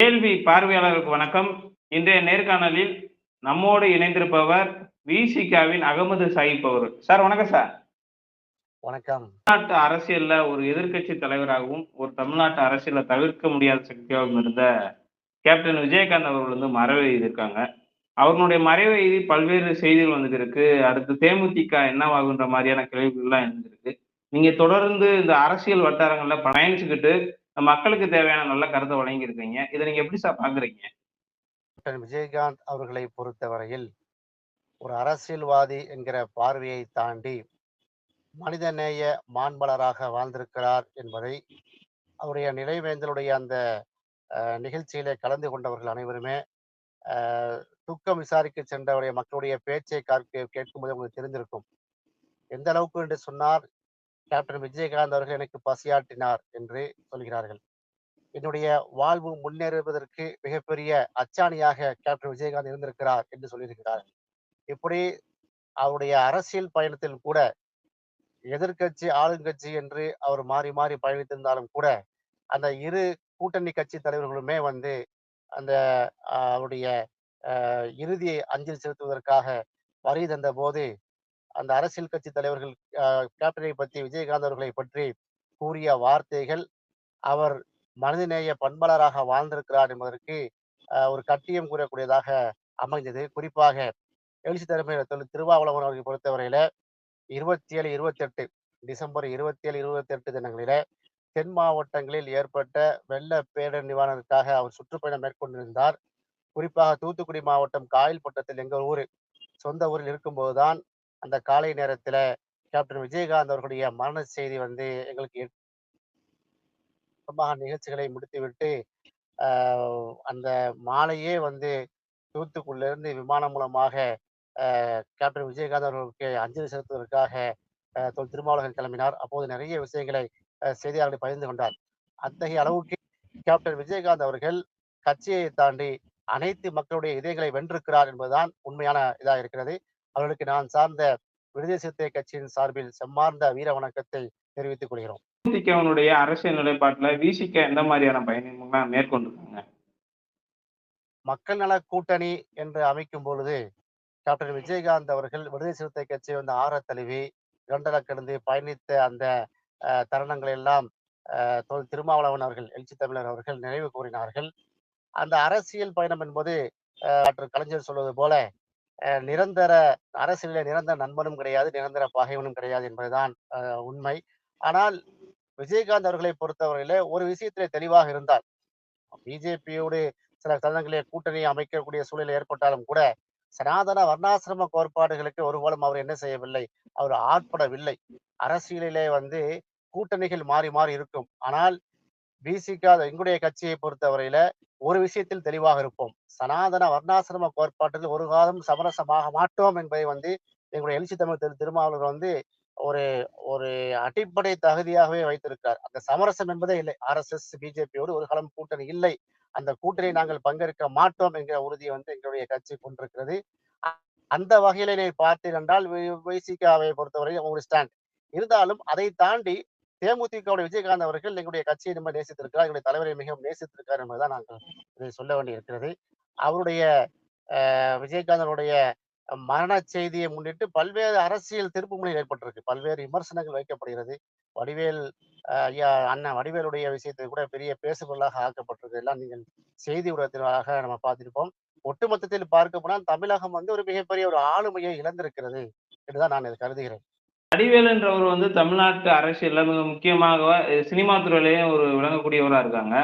கேள்வி பார்வையாளருக்கு வணக்கம். இன்றைய நேர்காணலில் நம்மோடு இணைந்திருப்பவர் விசிகாவின் அகமது சாஹிப் அவர் சார் வணக்கம் சார். வணக்கம். தமிழ்நாட்டு அரசியல்ல ஒரு எதிர்க்கட்சி தலைவராகவும் ஒரு தமிழ்நாட்டு அரசியல தவிர்க்க முடியாத சக்தியாகவும் இருந்த கேப்டன் விஜயகாந்த் அவர்கள் வந்து மறைவு எழுதியிருக்காங்க அவர்களுடைய மறைவு எழுதி பல்வேறு செய்திகள் வந்துட்டு இருக்கு அடுத்து தேமுதிக என்னவாகுன்ற மாதிரியான கேள்விகள்லாம் இருந்திருக்கு நீங்க தொடர்ந்து இந்த அரசியல் வட்டாரங்கள்ல பயணிச்சுக்கிட்டு மக்களுக்கு தேவையான நல்ல கருத்தை வழங்கியிருக்கீங்க. இதை நீங்க எப்படி சார் பாக்குறீங்க? விஜயகாந்த் அவர்களை பொறுத்தவரையில் ஒரு அரசியல்வாதி என்கிற பார்வையை தாண்டி மனிதநேய மாண்பலராக வாழ்ந்திருக்கிறார் என்பதை அவருடைய நிலைவேந்தலுடைய அந்த அஹ், நிகழ்ச்சியிலே கலந்து கொண்டவர்கள் அனைவருமே துக்கம் விசாரிக்க சென்றவருடைய மக்களுடைய பேச்சை கேட்கும்போது உங்களுக்கு தெரிந்திருக்கும். எந்த அளவுக்கு என்று சொன்னார் கேப்டன் விஜயகாந்த் அவர்கள் எனக்கு பசியாற்றினார் என்று சொல்கிறார்கள். என்னுடைய வாழ்வு முன்னேறுவதற்கு மிகப்பெரிய அச்சாணியாக கேப்டன் விஜயகாந்த் இருந்திருக்கிறார் என்று சொல்லியிருக்கிறார்கள். இப்படி அவருடைய அரசியல் பயணத்தில் கூட எதிர்கட்சி ஆளுங்கட்சி என்று அவர் மாறி மாறி பயணித்திருந்தாலும் கூட அந்த இரு கூட்டணி கட்சி தலைவர்களுமே வந்து அந்த அவருடைய இறுதியை இறுதி அஞ்சலி செலுத்துவதற்காக வரி தந்த போது அந்த அரசியல் கட்சி தலைவர்கள் ஆஹ், கேப்டனை பற்றி விஜயகாந்த் அவர்களை பற்றி கூறிய வார்த்தைகள் அவர் மனிதநேய பண்பாளராக வாழ்ந்திருக்கிறார் என்பதற்கு ஒரு கட்டியம் கூறக்கூடியதாக அமைந்தது. குறிப்பாக எழுச்சி தலைமையில் திருவாவளவன் அவர்களை பொறுத்தவரையில இருபத்தி ஏழு இருபத்தி எட்டு டிசம்பர் இருபத்தி ஏழு இருபத்தி எட்டு தினங்களில தென் மாவட்டங்களில் ஏற்பட்ட வெள்ள பேரிடர் நிவாரணத்திற்காக அவர் சுற்றுப்பயணம் மேற்கொண்டிருந்தார். குறிப்பாக தூத்துக்குடி மாவட்டம் காயல்பட்டத்தில் எங்கள் ஊர் சொந்த ஊரில் இருக்கும்போதுதான் அந்த காலை நேரத்துல கேப்டன் விஜயகாந்த் அவர்களுடைய மரண செய்தி வந்து எங்களுக்கு நிகழ்ச்சிகளை முடித்துவிட்டு ஆஹ், அந்த மாலையே வந்து தூத்துக்குடியில இருந்து விமானம் மூலமாக கேப்டன் விஜயகாந்த் அவர்களுக்கு அஞ்சலி செலுத்துவதற்காக தொல் திருமாவளவன் கிளம்பினார். அப்போது நிறைய விஷயங்களை செய்தியாளர்களை பகிர்ந்து கொண்டார். அத்தகைய அளவுக்கு கேப்டன் விஜயகாந்த் அவர்கள் கட்சியை தாண்டி அனைத்து மக்களுடைய இதயங்களை வென்றிருக்கிறார் என்பதுதான் உண்மையான இதா இருக்கிறது. அவர்களுக்கு நான் சார்ந்த விடுதலை சிறுத்தை கட்சியின் சார்பில் செம்மார்ந்த வீர வணக்கத்தை தெரிவித்துக் கொள்கிறோம். தேமுதிகவனுடைய அரசியல் நிலைப்பாட்டுல விசிக எந்த மாதிரியான பயணங்கள்லாம் மேற்கொண்டிருக்காங்க மக்கள் நல கூட்டணி என்று அமைக்கும் பொழுது டாக்டர் விஜயகாந்த் அவர்கள் விடுதலை சிறுத்தை கட்சி வந்து ஆற தழுவி இரண்டரை கடந்து பயணித்த அந்த தருணங்களை எல்லாம் திருமாவளவன் அவர்கள் எழுச்சி தமிழர் அவர்கள் நினைவு கூறினார்கள். அந்த அரசியல் பயணம் என்பது டாக்டர் கலைஞர் சொல்வது போல நிரந்தர அரசியலில் நிரந்தர நண்பனும் கிடையாது நிரந்தர பகைவனும் கிடையாது என்பதுதான் உண்மை. ஆனால் விஜயகாந்த் அவர்களை பொறுத்தவரையில ஒரு விஷயத்திலே தெளிவாக இருந்தார் பிஜேபியோடு சில தருணங்களிலே கூட்டணி அமைக்கக்கூடிய சூழல் ஏற்பட்டாலும் கூட சனாதன வர்ணாசிரம கோட்பாடுகளுக்கு ஒருபோலும் அவர் என்ன செய்யவில்லை? அவர் ஆட்படவில்லை. அரசியலிலே வந்து கூட்டணிகள் மாறி மாறி இருக்கும். ஆனால் பிசிகா எங்களுடைய கட்சியை பொறுத்தவரையில ஒரு விஷயத்தில் தெளிவாக இருப்போம். சனாதன வர்ணாசிரம கோட்பாட்டில் ஒரு காலம் சமரசமாக மாட்டோம் என்பதை வந்து எங்களுடைய எழுச்சி தமிழ் திரு திருமாவளவர் வந்து ஒரு ஒரு அடிப்படை தகுதியாகவே வைத்திருக்கிறார். அந்த சமரசம் என்பதே இல்லை. ஆர்எஸ்எஸ் பிஜேபியோடு ஒரு காலம் கூட்டணி இல்லை. அந்த கூட்டணி நாங்கள் பங்கேற்க மாட்டோம் என்கிற உறுதியை வந்து எங்களுடைய கட்சி கொண்டிருக்கிறது. அந்த வகையில நீ பார்த்தீர்கள் என்றால் வைசிகாவை பொறுத்தவரை ஒரு ஸ்டாண்ட். இருந்தாலும் அதை தாண்டி தேமுதிகவுடைய விஜயகாந்த் அவர்கள் எங்களுடைய கட்சியை ரொம்ப நேசித்திருக்கிறார் எங்களுடைய தலைவரை மிகவும் நேசித்திருக்கார் என்பதுதான் நாங்கள் இதை சொல்ல வேண்டியிருக்கிறது. அவருடைய விஜயகாந்தனுடைய மரண செய்தியை முன்னிட்டு பல்வேறு அரசியல் திருப்புமுனை ஏற்பட்டிருக்கு. பல்வேறு விமர்சனங்கள் வைக்கப்படுகிறது. வடிவேல் ஐயா அண்ணன் வடிவேலுடைய விஷயத்தை கூட பெரிய பேசுபொருளாக ஆக்கப்பட்டிருக்கு. எல்லாம் நீங்கள் செய்தி ஊடகத்தினாக நம்ம பார்த்திருப்போம். ஒட்டுமொத்தத்தில் பார்க்க போனால் தமிழகம் வந்து ஒரு மிகப்பெரிய ஒரு ஆளுமையை இழந்திருக்கிறது என்றுதான் நான் இதை கருதுகிறேன். வடிவேலுன்றவர் வந்து தமிழ்நாட்டு அரசியல்ல மிக முக்கியமாக சினிமா துறையிலேயும் ஒரு விளங்கக்கூடியவரா இருக்காங்க.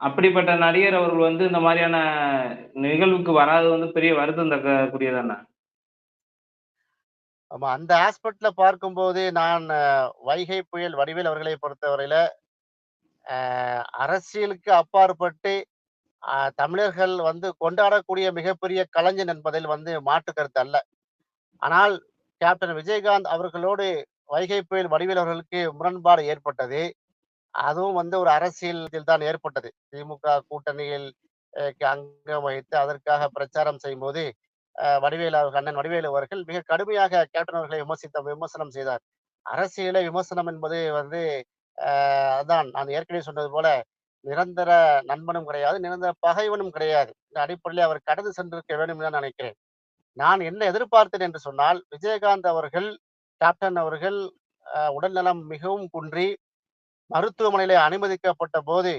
அப்படிப்பட்ட நடிகர் அவர்கள் வந்து இந்த மாதிரியான நிகழ்வுக்கு வராது வந்து பெரிய வருத்தம் தக்கக்கூடியதானே? ஆமா அந்த ஆஸ்பெக்ட்ல பார்க்கும்போது நான் வைகை புயல் வடிவேல் அவர்களை பொறுத்தவரையில அஹ், அரசியலுக்கு அப்பாற்பட்டு அஹ், தமிழர்கள் வந்து கொண்டாடக்கூடிய மிகப்பெரிய கலைஞன் என்பதில் வந்து மாற்று கருத்து அல்ல. ஆனால் கேப்டன் விஜயகாந்த் அவர்களோடு வைகை புயல் வடிவேல் அவர்களுக்கு முரண்பாடு ஏற்பட்டது அதுவும் வந்து ஒரு அரசியலில் தான் ஏற்பட்டது திமுக கூட்டணியில் க- அங்கம் வகித்து அதற்காக பிரச்சாரம் செய்யும் போது வடிவேலு அவர்கள் அண்ணன் வடிவேலு அவர்கள் மிக கடுமையாக கேப்டன் அவர்களை விமர்சித்த விமர்சனம் செய்தார் அரசியலை விமர்சனம் என்பது வந்து அதான் நான் ஏற்கனவே சொன்னது போல நிரந்தர நண்பனும் கிடையாது, நிரந்தர பகைவனும் கிடையாது. இந்த அடிப்படையில் அவர் கடந்து சென்றிருக்க வேண்டும் என்று நான் நினைக்கிறேன். நான் என்ன எதிர்பார்த்தேன் என்று சொன்னால், விஜயகாந்த் அவர்கள், கேப்டன் அவர்கள் உடல்நலம் மிகவும் குன்றி மருத்துவமனையிலே அனுமதிக்கப்பட்ட போது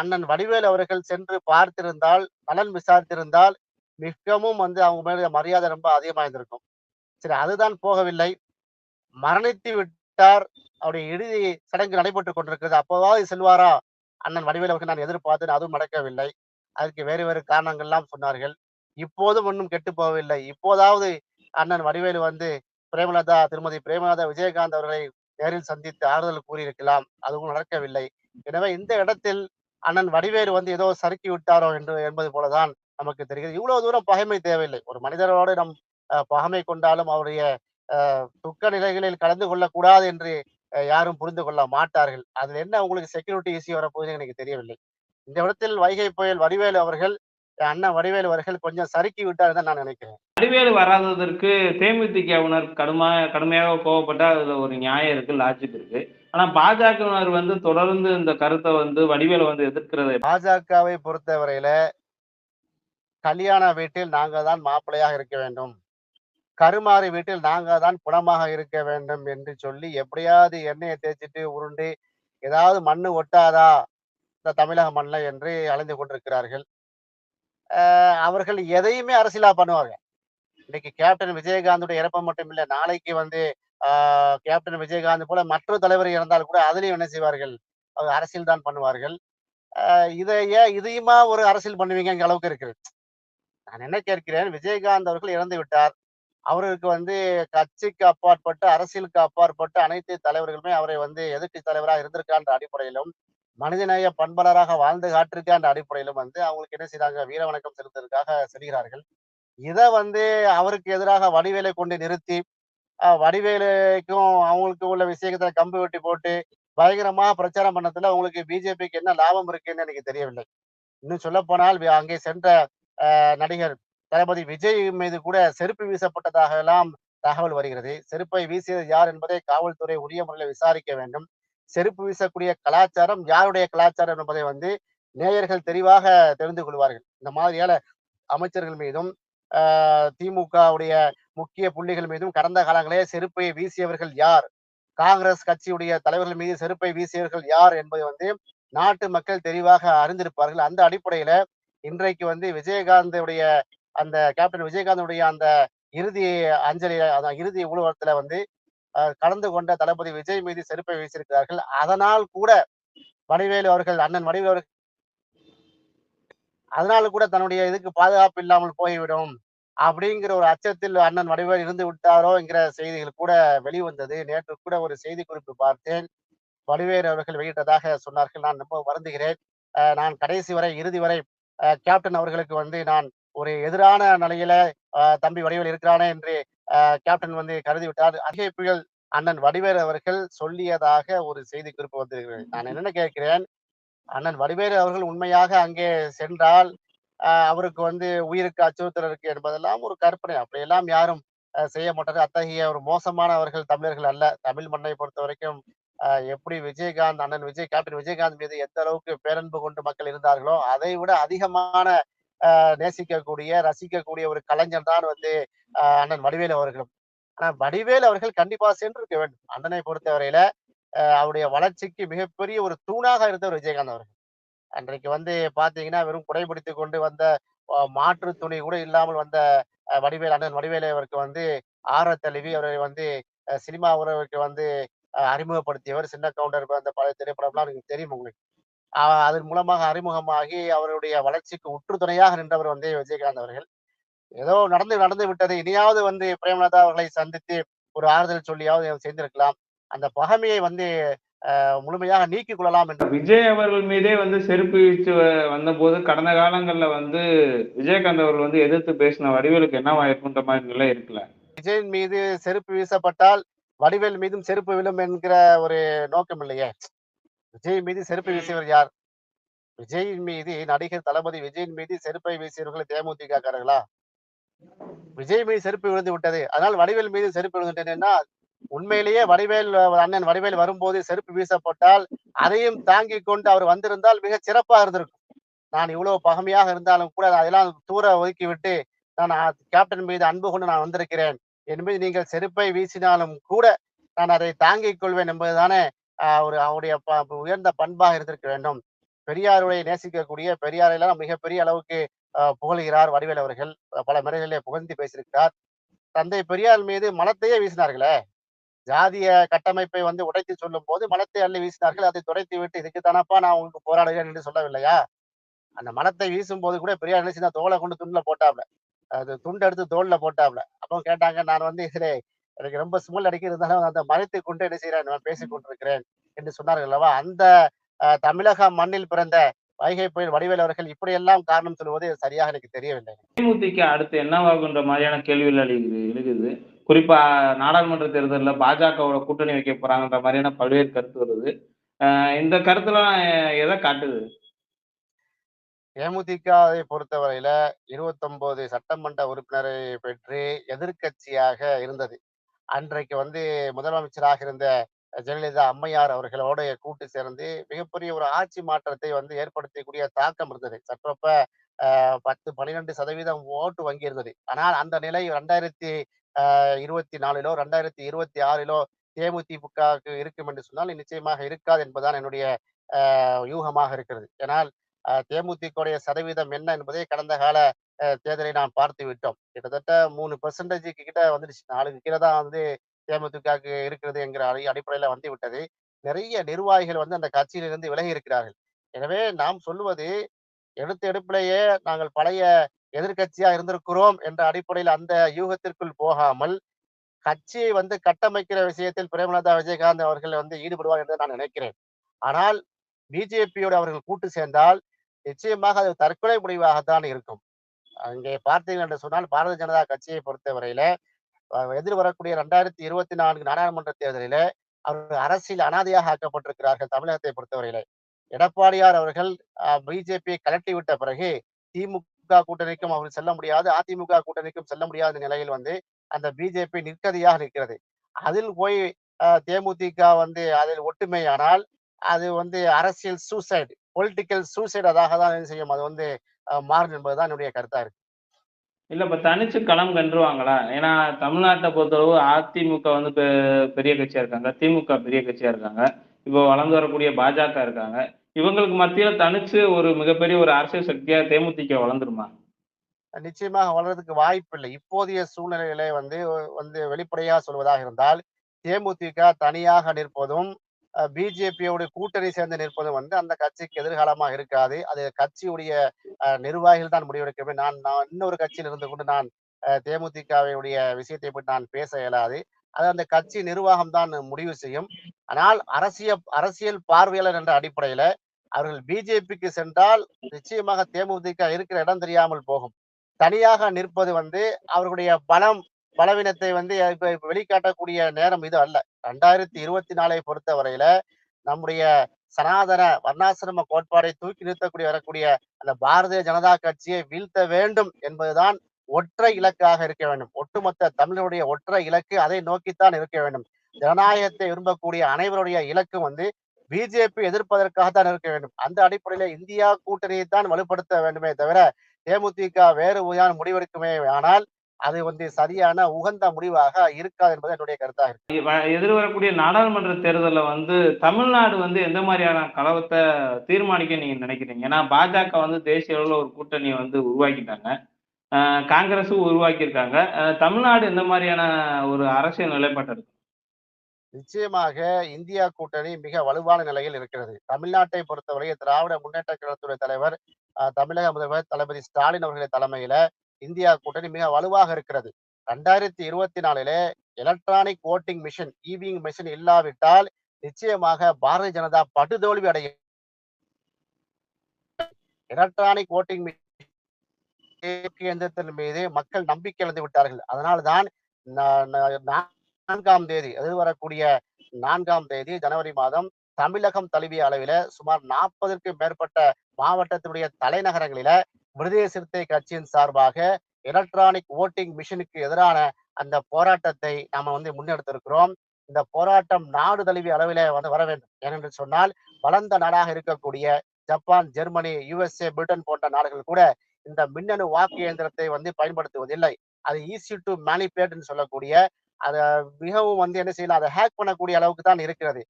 அண்ணன் வடிவேல் அவர்கள் சென்று பார்த்திருந்தால், நலன் விசாரித்திருந்தால், மிகவும் வந்து அவங்க மேல மரியாதை ரொம்ப அதிகமாயிருந்திருக்கும். சரி அதுதான் போகவில்லை. மரணித்து விட்டார். அவருடைய இறுதி சடங்கு நடைபெற்றுக் கொண்டிருக்கிறது. அப்போவாவது செல்வாரா? அண்ணன் வடிவேல் அவர்கள் நான் எதிர்பார்த்தேன். அதுவும் நடக்கவில்லை. அதற்கு வேறு வேறு காரணங்கள்லாம் சொன்னார்கள். இப்போதும் ஒன்றும் கெட்டுப் போகவில்லை. இப்போதாவது அண்ணன் வடிவேலு வந்து பிரேமலதா திருமதி பிரேமலதா விஜயகாந்த் அவர்களை நேரில் சந்தித்து ஆறுதல் கூறியிருக்கலாம். அதுவும் நடக்கவில்லை. எனவே இந்த இடத்தில் அண்ணன் வடிவேலு வந்து ஏதோ சறுக்கி விட்டாரோ என்று என்பது போலதான் நமக்கு தெரிகிறது. இவ்வளவு தூரம் பகைமை தேவையில்லை. ஒரு மனிதரோடு நம் பகைமை கொண்டாலும் அவருடைய துக்க நிலைகளில் கலந்து கொள்ளக்கூடாது என்று யாரும் புரிந்து கொள்ள மாட்டார்கள். அதில் என்ன உங்களுக்கு செக்யூரிட்டி இஷ்யூ வரப்போகுது எனக்கு தெரியவில்லை. இந்த இடத்தில் வைகை புயல் வடிவேலு அவர்கள், அண்ணன் வடிவேலு அவர்கள் கொஞ்சம் சறுக்கி விட்டார்ன்னு தான் நான் நினைக்கிறேன். வடிவேலு வராததற்கு தேமுதிகவினர் கடுமா கடுமையாக கோவப்பட்டா அதுல ஒரு நியாயம் இருக்கு, லாஜிக் இருக்கு. ஆனா பாஜகவினர் வந்து தொடர்ந்து இந்த கருத்த வந்து வடிவேலு வந்து எதிர்க்கிறது பாஜகவை பொறுத்தவரையில கல்யாண வீட்டில் நாங்க தான் மாப்பிள்ளையாக இருக்க வேண்டும். கருமாரி வீட்டில் நாங்க தான் குணமாக இருக்க வேண்டும் என்று சொல்லி எப்படியாவது எண்ணெய தேய்ச்சுட்டு உருண்டு, ஏதாவது மண்ணு ஒட்டாதா இந்த தமிழக மண்ல என்று அலைந்து கொண்டிருக்கிறார்கள். அவர்கள் எதையுமே அரசியலா பண்ணுவாங்க. இன்னைக்கு கேப்டன் விஜயகாந்துடைய இறப்பு மட்டும் இல்லை நாளைக்கு வந்து கேப்டன் விஜயகாந்த் போல மற்றொரு தலைவர் இறந்தால் கூட அதுலயும் என்ன செய்வார்கள்? அரசியல் தான் பண்ணுவார்கள். அ ஏன் இதையுமா ஒரு அரசியல் பண்ணுவீங்க அளவுக்கு இருக்கிறது. நான் என்ன கேட்கிறேன், விஜயகாந்த் அவர்கள் இறந்து விட்டார். அவருக்கு வந்து கட்சிக்கு அப்பாற்பட்டு, அரசியலுக்கு அப்பாற்பட்டு அனைத்து தலைவர்களுமே அவரை வந்து எதிர்க்கட்சி தலைவரா இருந்திருக்கான்ற அடிப்படையிலும், மனிதநேய பண்பாளராக வாழ்ந்து காட்டியிருக்கான்ற அடிப்படையிலும் வந்து அவங்களுக்கு என்ன செய்றாங்க? வீர வணக்கம் செலுத்துவதற்காக செல்கிறார்கள். இதை வந்து அவருக்கு எதிராக வடிவேலை கொண்டு நிறுத்தி, வடிவேலைக்கும் வடிவேலுக்கும் அவங்களுக்கும் உள்ள விஷயத்துல கம்பு வெட்டி போட்டு, பயங்கரமா பிரச்சாரம் பண்ணதுல உங்களுக்கு பிஜேபிக்கு என்ன லாபம் இருக்குன்னு எனக்கு தெரியவில்லை. இன்னும் சொல்லப்போனால் போனால் அங்கே சென்ற நடிகர் தளபதி விஜய் மீது கூட செருப்பு வீசப்பட்டதாக எல்லாம் தகவல் வருகிறது. செருப்பை வீசியது யார் என்பதை காவல்துறை உரிய முறையில் விசாரிக்க வேண்டும். செருப்பு வீசக்கூடிய கலாச்சாரம் யாருடைய கலாச்சாரம் என்பதை வந்து நேயர்கள் தெளிவாக தெரிந்து கொள்வார்கள். இந்த மாதிரியான அமைச்சர்கள் மீதும், திமுகவுடைய முக்கிய புள்ளிகள் மீதும் கடந்த காலங்களே செருப்பை வீசியவர்கள் யார்? காங்கிரஸ் கட்சியுடைய தலைவர்கள் மீது செருப்பை வீசியவர்கள் யார்? என்பதை வந்து நாட்டு மக்கள் தெளிவாக அறிந்திருப்பார்கள். அந்த அடிப்படையில இன்றைக்கு வந்து விஜயகாந்துடைய அந்த கேப்டன் விஜயகாந்தனுடைய அந்த இறுதி அஞ்சலி அதான் இறுதி ஊர்வலத்துல வந்து கலந்து கொண்ட தளபதி விஜய் மீது செருப்பை வீசியிருக்கிறார்கள். அதனால் கூட வடிவேலு அவர்கள் அண்ணன் வடிவேலு அவர்கள் அதனால கூட தன்னுடைய இதுக்கு பாதுகாப்பு இல்லாமல் போய்விடும். அப்படிங்கிற ஒரு அச்சத்தில் அண்ணன் வடிவேல் இருந்து விட்டாரோ என்கிற செய்திகள் கூட வெளிவந்தது. நேற்று கூட ஒரு செய்தி குறிப்பு பார்த்தேன். வடிவேலு அவர்கள் வெளியிட்டதாக சொன்னார்கள். நான் ரொம்ப வருந்துகிறேன். நான் கடைசி வரை, இறுதி வரை கேப்டன் அவர்களுக்கு வந்து நான் ஒரு எதிரான நிலையில தம்பி வடிவேல் இருக்கிறானே என்று கேப்டன் வந்து கருதிவிட்டார். அதிகை புயல் அண்ணன் வடிவேலு அவர்கள் சொல்லியதாக ஒரு செய்திக்குறிப்பு வந்திருக்கிறது. நான் என்ன கேட்கிறேன், அண்ணன் வடிவேலு அவர்கள் உண்மையாக அங்கே சென்றால், அவருக்கு வந்து உயிருக்கு அச்சுறுத்தல் இருக்கு என்பதெல்லாம் ஒரு கற்பனை. அப்படியெல்லாம் யாரும் செய்ய மாட்டார்கள். அத்தகைய ஒரு மோசமானவர்கள் தமிழர்கள் அல்ல. தமிழ் மண்ணை பொறுத்தவரைக்கும் அ எப்படி விஜயகாந்த் அண்ணன் விஜய் கேப்டன் விஜயகாந்த் மீது எந்த அளவுக்கு பேரன்பு கொண்டு மக்கள் இருந்தார்களோ, அதை விட அதிகமான நேசிக்கக்கூடிய, ரசிக்கக்கூடிய ஒரு கலைஞர் தான் வந்து அண்ணன் வடிவேலு அவர்களும். ஆனா வடிவேல் அவர்கள் கண்டிப்பா சென்றிருக்க வேண்டும். அண்ணனை பொறுத்தவரையில அவருடைய வளர்ச்சிக்கு மிகப்பெரிய ஒரு தூணாக இருந்தவர் விஜயகாந்த் அவர்கள். அன்றைக்கு வந்து பாத்தீங்கன்னா வெறும் குடை பிடித்துக் கொண்டு வந்த மாற்று துணி கூட இல்லாமல் வந்த வடிவேல் அண்ணன் வடிவேலு அவருக்கு வந்து ஆற தழுவி அவரை வந்து சினிமா உறவுக்கு வந்து அறிமுகப்படுத்தியவர். சின்ன கவுண்டர் அந்த பழைய திரைப்படம்லாம் எனக்கு தெரியும் உங்களுக்கு. அதன் மூலமாக அறிமுகமாகி அவருடைய வளர்ச்சிக்கு உற்று துணையாக நின்றவர் வந்து விஜயகாந்த் அவர்கள். ஏதோ நடந்து நடந்து விட்டது. இனியாவது வந்து பிரேமலதா அவர்களை சந்தித்து ஒரு ஆறுதல் சொல்லியாவது செய்திருக்கலாம். அந்த பகைமையை வந்து முழுமையாக நீக்கிக் கொள்ளலாம் என்று விஜய் அவர்கள் மீதே வந்து செருப்பு வீச்சு வந்தபோது கடந்த காலங்கள்ல வந்து விஜயகாந்த் அவர்கள் வந்து எதிர்த்து பேசின வடிவேலுக்கு என்னவா இருக்குன்ற மாரி நிலை இருக்குல்ல. விஜயின் மீது செருப்பு வீசப்பட்டால், வடிவேல் மீதும் செருப்பு விழும் என்கிற ஒரு நோக்கம் இல்லையே. விஜய் மீது செருப்பு வீசியவர் யார்? விஜயின் மீது நடிகர் தளபதி விஜயின் மீது செருப்பை வீசியவர்கள் தேமுதிககாரர்களா? விஜய் மீது செருப்பு விழுந்து விட்டது. அதனால் வடிவேல் மீது செருப்பு விழுந்துட்டதுன்னா, உண்மையிலேயே வடிவேல் அண்ணன் வடிவேல் வரும்போது செருப்பு வீசப்பட்டால் அதையும் தாங்கிக் கொண்டு அவர் வந்திருந்தால் மிக சிறப்பாக இருந்திருக்கும் நான் இவ்வளவு பகமையாக இருந்தாலும் கூட அதெல்லாம் தூர ஒதுக்கி விட்டு நான் கேப்டன் மீது அன்பு கொண்டு நான் வந்திருக்கிறேன் என்பது நீங்கள் செருப்பை வீசினாலும் கூட நான் அதை தாங்கிக் கொள்வேன் என்பதுதானே ஒரு அவருடைய ப- உயர்ந்த பண்பாக இருந்திருக்க வேண்டும். பெரியாருடைய நேசிக்கக்கூடிய பெரியாரெல்லாம் மிகப்பெரிய அளவுக்கு புகழ்கிறார் வடிவேல் அவர்கள். பல மேடைகளிலே புகழ்ந்து பேசியிருக்கிறார். தந்தை பெரியார் மீது மலத்தையே வீசினார்களே. ஜாதிய கட்டமைப்பை வந்து உடைத்து சொல்லும் போது மலத்தை அள்ளி வீசினார்கள். அதை துடைத்து விட்டு இதுக்குத்தானப்பா நான் உங்களுக்கு போராடுகிறேன் என்று சொல்லவில்லையா? அந்த மலத்தை வீசும் போது கூட பெரியார் நினைச்சு தோலை கொண்டு துண்டில் போட்டாப்ல. அது துண்டு எடுத்து தோல்ல போட்டாப்ல. அப்போ கேட்டாங்க நான் வந்து இதிலே எனக்கு ரொம்ப சுமல் அடிக்கிறதுனால அந்த மறைத்து கொண்டு என்ன செய்கிறேன் நான் பேசிக் கொண்டிருக்கிறேன் என்று சொன்னார்கள் அல்லவா? அந்த அஹ், தமிழக மண்ணில் பிறந்த வைகை புயல் வடிவேல் அவர்கள் இப்படியெல்லாம் காரணம் சொல்வது சரியாக எனக்கு தெரியவில்லை. தேமுதிக அடுத்து என்னவாகுன்ற மாதிரியான கேள்விகள் எழுகுது எழுகுது. குறிப்பா நாடாளுமன்ற தேர்தலில் பாஜகவோட கூட்டணி வைக்க போறாங்கன்ற மாதிரியான பல்வேறு கருத்து வருது. அஹ் இந்த கருத்துலாம் எதை காட்டுது? தேமுதிகவை பொறுத்தவரையில இருபத்தொன்பது சட்டமன்ற உறுப்பினரை பெற்று எதிர்க்கட்சியாக இருந்தது. அன்றைக்கு வந்து முதலமைச்சராக இருந்த ஜெயலலிதா அம்மையார் அவர்களோட கூட்டு சேர்ந்து மிகப்பெரிய ஒரு ஆட்சி மாற்றத்தை வந்து ஏற்படுத்தக்கூடிய தாக்கம் இருந்தது. சற்றப்ப பத்து பன்னிரெண்டு சதவீதம் ஓட்டு வங்கி இருந்தது ஆனால் அந்த நிலை ரெண்டாயிரத்தி ஆஹ், இருபத்தி நாலிலோ ரெண்டாயிரத்தி இருபத்தி ஆறிலோ தேமுதிகவுக்கு இருக்கும் என்று சொன்னால் நிச்சயமாக இருக்காது என்பதுதான் என்னுடைய ஆஹ், யூகமாக இருக்கிறது. ஏனால் தேமுதிகவுடைய சதவீதம் என்ன என்பதை கடந்த கால தேர்தலை நாம் பார்த்து விட்டோம். கிட்டத்தட்ட மூணு பெர்சன்டேஜுக்கு கிட்ட வந்துடுச்சு. நாளுக்கு கீழே தான் வந்து தேமுதிகவுக்கு இருக்கிறது என்கிற அடி- அடிப்படையில வந்து விட்டது. நிறைய நிர்வாகிகள் வந்து அந்த கட்சியிலிருந்து விலகி இருக்கிறார்கள். எனவே நாம் சொல்லுவது எடுத்த எடுப்பிலேயே நாங்கள் பழைய எதிர்க்கட்சியா இருந்திருக்கிறோம் என்ற அடிப்படையில் அந்த யூகத்திற்குள் போகாமல் கட்சியை வந்து கட்டமைக்கிற விஷயத்தில் பிரேமலதா விஜயகாந்த் அவர்கள் வந்து ஈடுபடுவார் என்று நான் நினைக்கிறேன். ஆனால் பிஜேபியோடு அவர்கள் கூட்டு சேர்ந்தால் நிச்சயமாக அது தற்கொலை முடிவாகத்தான் இருக்கும். அங்கே பார்த்தீர்கள் என்று சொன்னால் பாரதிய ஜனதா கட்சியை பொறுத்தவரையில எதிர் வரக்கூடிய ரெண்டாயிரத்தி இருபத்தி நான்கு நாடாளுமன்ற தேர்தலில் அவர்கள் அரசியல் அனாதையாக ஆக்கப்பட்டிருக்கிறார்கள் தமிழகத்தை பொறுத்தவரையில. எடப்பாடியார் அவர்கள் பிஜேபியை கலட்டி விட்ட பிறகு திமுக கூட்டணிக்கும் அவர்கள் செல்ல முடியாது அதிமுக கூட்டணிக்கும் செல்ல முடியாத நிலையில் வந்து அந்த பிஜேபி நிற்கதியாக நிற்கிறது. அதில் போய் தேமுதிக வந்து அதில் ஒட்டுமையானால் அது வந்து அரசியல் சூசைடு. பொலிட்டிக்கல் சூசைடு அதாக தான் செய்யும்? அது வந்து மாறும் என்பதுதான் என்னுடைய கருத்தா இருக்கு. இல்ல இப்ப தனிச்சு களம் கண்டுருவாங்களா ஏன்னா தமிழ்நாட்டை பொறுத்தளவு அதிமுக வந்து பெரிய கட்சியா இருக்காங்க. திமுக பெரிய கட்சியா இருக்காங்க. இப்போ வளர்ந்து வரக்கூடிய பாஜக இருக்காங்க. இவங்களுக்கு மத்தியில தனிச்சு ஒரு மிகப்பெரிய ஒரு அரசியல் சக்தியா தேமுதிக வளர்ந்துருமா? நிச்சயமாக வளர்றதுக்கு வாய்ப்பில்லை. இப்போதைய சூழ்நிலையிலே வந்து வந்து வெளிப்படையாக சொல்வதாக இருந்தால் தேமுதிக தனியாக நிற்பதும் பிஜேபியோட கூட்டணி சேர்ந்து நிற்பதும் வந்து அந்த கட்சிக்கு எதிர்காலமாக இருக்காது. அது கட்சியுடைய அஹ், நிர்வாகிகள் தான் முடிவெடுக்கவே நான் நான் இன்னொரு கட்சியில் இருந்து கொண்டு நான் தேமுதிகவையுடைய விஷயத்தை பற்றி நான் பேச இயலாது. அது அந்த கட்சி நிர்வாகம் தான் முடிவு செய்யும். ஆனால் அரசியல் அரசியல் பார்வையாளர் என்ற அடிப்படையில அவர்கள் பிஜேபிக்கு சென்றால் நிச்சயமாக தேமுதிக இருக்கிற இடம் தெரியாமல் போகும். தனியாக நிற்பது வந்து அவர்களுடைய பலம் பலவீனத்தை வந்து இப்ப வெளிக்காட்டக்கூடிய நேரம் இது அல்ல. ரெண்டாயிரத்தி இருபத்தி நாலை பொறுத்த வரையில நம்முடைய சனாதன வர்ணாசிரம கோட்பாடை தூக்கி நிறுத்தக்கூடிய வரக்கூடிய அந்த பாரதிய ஜனதா கட்சியை வீழ்த்த வேண்டும் என்பதுதான் ஒற்றை இலக்காக இருக்க வேண்டும். ஒட்டுமொத்த தமிழருடைய ஒற்றை இலக்கு அதை நோக்கித்தான் இருக்க வேண்டும். ஜனநாயகத்தை விரும்பக்கூடிய அனைவருடைய இலக்கும் வந்து பிஜேபி எதிர்ப்பதற்காக தான் இருக்க வேண்டும். அந்த அடிப்படையில இந்தியா கூட்டணியை தான் வலுப்படுத்த வேண்டுமே தவிர தேமுதிக வேறு வகையான முடிவெடுக்குமே ஆனால் அது வந்து சரியான உகந்த முடிவாக இருக்காது என்பது என்னுடைய கருத்தாக இருக்கு. எதிர்வரக்கூடிய நாடாளுமன்ற தேர்தல்ல வந்து தமிழ்நாடு வந்து எந்த மாதிரியான கலவத்தை தீர்மானிக்க நீங்க நினைக்கிறீங்க? ஏன்னா பாஜக வந்து தேசிய அளவுல ஒரு கூட்டணியை வந்து உருவாக்கிட்டாங்க. காங்கிரஸும் உருவாக்கியிருக்காங்க. தமிழ்நாடு எந்த மாதிரியான ஒரு அரசியல் நிலைப்பாடு இருக்கு நிச்சயமாக இந்தியா கூட்டணி மிக வலுவான நிலையில் இருக்கிறது. தமிழ்நாட்டை பொறுத்தவரை திராவிட முன்னேற்ற கழகத்துடைய தலைவர் தமிழக முதல்வர் தளபதி ஸ்டாலின் அவர்களின் தலைமையில இந்தியா கூட்டணி மிக வலுவாக இருக்கிறது. ரெண்டாயிரத்தி இருபத்தி நாலிலே எலக்ட்ரானிக் ஓட்டிங் மிஷின் இவிங் மிஷின் இல்லாவிட்டால் நிச்சயமாக பாரதிய ஜனதா படுதோல்வி அடையும். எலக்ட்ரானிக் ஓட்டிங் இயந்திரத்தின் மீது மக்கள் நம்பிக்கை இழந்து விட்டார்கள். அதனால்தான் நான்காம் தேதி எதிர்வரக்கூடிய நான்காம் தேதி ஜனவரி மாதம் தமிழகம் தழுவிய அளவில சுமார் நாற்பதற்கும் மேற்பட்ட மாவட்டத்தினுடைய தலைநகரங்களில விடுதலை சிறுத்தை கட்சியின் சார்பாக எலக்ட்ரானிக் ஓட்டிங் மிஷினுக்கு எதிரான அந்த போராட்டத்தை நாம வந்து முன்னெடுத்திருக்கிறோம். இந்த போராட்டம் நாடு தழுவிய அளவிலே வந்து வர வேண்டும். ஏனென்று சொன்னால் வளர்ந்த நாடாக இருக்கக்கூடிய ஜப்பான் ஜெர்மனி யுஎஸ்ஏ பிரிட்டன் போன்ற நாடுகள் கூட இந்த மின்னணு வாக்கு இயந்திரத்தை வந்து பயன்படுத்துவதில்லை. அது ஈஸி டு மேனிபுலேட்னு சொல்லக்கூடிய அதை மிகவும் வந்து என்ன செய்யலாம் அதை ஹேக் பண்ணக்கூடிய அளவுக்கு தான் இருக்கிறது.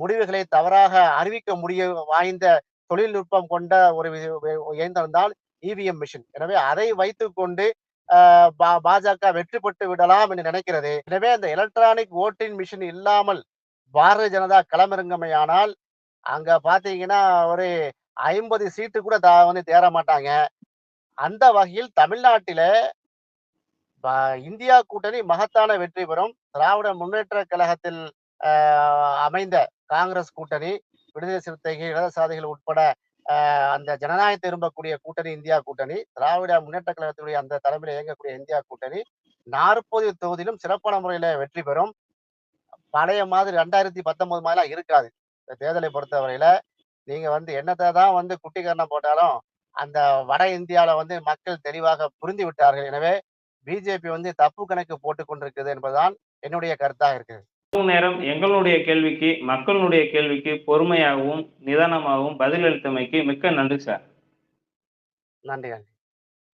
முடிவுகளை தவறாக அறிவிக்க முடிய வாய்ந்த தொழில்நுட்பம் கொண்ட ஒரு இயந்திரம் தான் இவிஎம் மிஷின் எனவே அதை வைத்துக்கொண்டு ஆஹ் பா- பாஜக வெற்றி பெற்று விடலாம் என்று நினைக்கிறது. எனவே அந்த எலக்ட்ரானிக் ஓட்டிங் மிஷின் இல்லாமல் பாரதிய ஜனதா களமிறங்கமையானால் அங்க பாத்தீங்கன்னா ஒரு ஐம்பது சீட்டு கூட தா- வந்து தேர மாட்டாங்க. அந்த வகையில் தமிழ்நாட்டில இந்தியா கூட்டணி மகத்தான வெற்றி பெறும். திராவிட முன்னேற்ற கழகத்தில் ஆஹ் அமைந்த காங்கிரஸ் கூட்டணி விடுதலை சிறுத்தைகள் இடதுசாரிகள் உட்பட அந்த ஜனநாயகத்தை விரும்பக்கூடிய கூட்டணி இந்தியா கூட்டணி திராவிட முன்னேற்ற கழகத்துடைய அந்த தலைமையில் இயங்கக்கூடிய இந்தியா கூட்டணி நாற்பது தொகுதியிலும் சிறப்பான முறையில வெற்றி பெறும். பழைய மாதிரி ரெண்டாயிரத்தி பத்தொன்பது மாதிரிலாம் இருக்காது. இந்த தேர்தலை பொறுத்தவரையில நீங்க வந்து என்னத்தை தான் வந்து குட்டிகரணம் போட்டாலும் அந்த வட இந்தியால வந்து மக்கள் தெளிவாக புரிந்து விட்டார்கள். எனவே பிஜேபி வந்து தப்பு கணக்கு போட்டுக் கொண்டிருக்குது என்பதுதான் என்னுடைய கருத்தாக இருக்குது. நேரம் எங்களுடைய கேள்விக்கு மக்களுடைய கேள்விக்கு பொறுமையாகவும் நிதானமாகவும் பதிலளித்தமைக்கு மிக்க நன்றி சார். நன்றி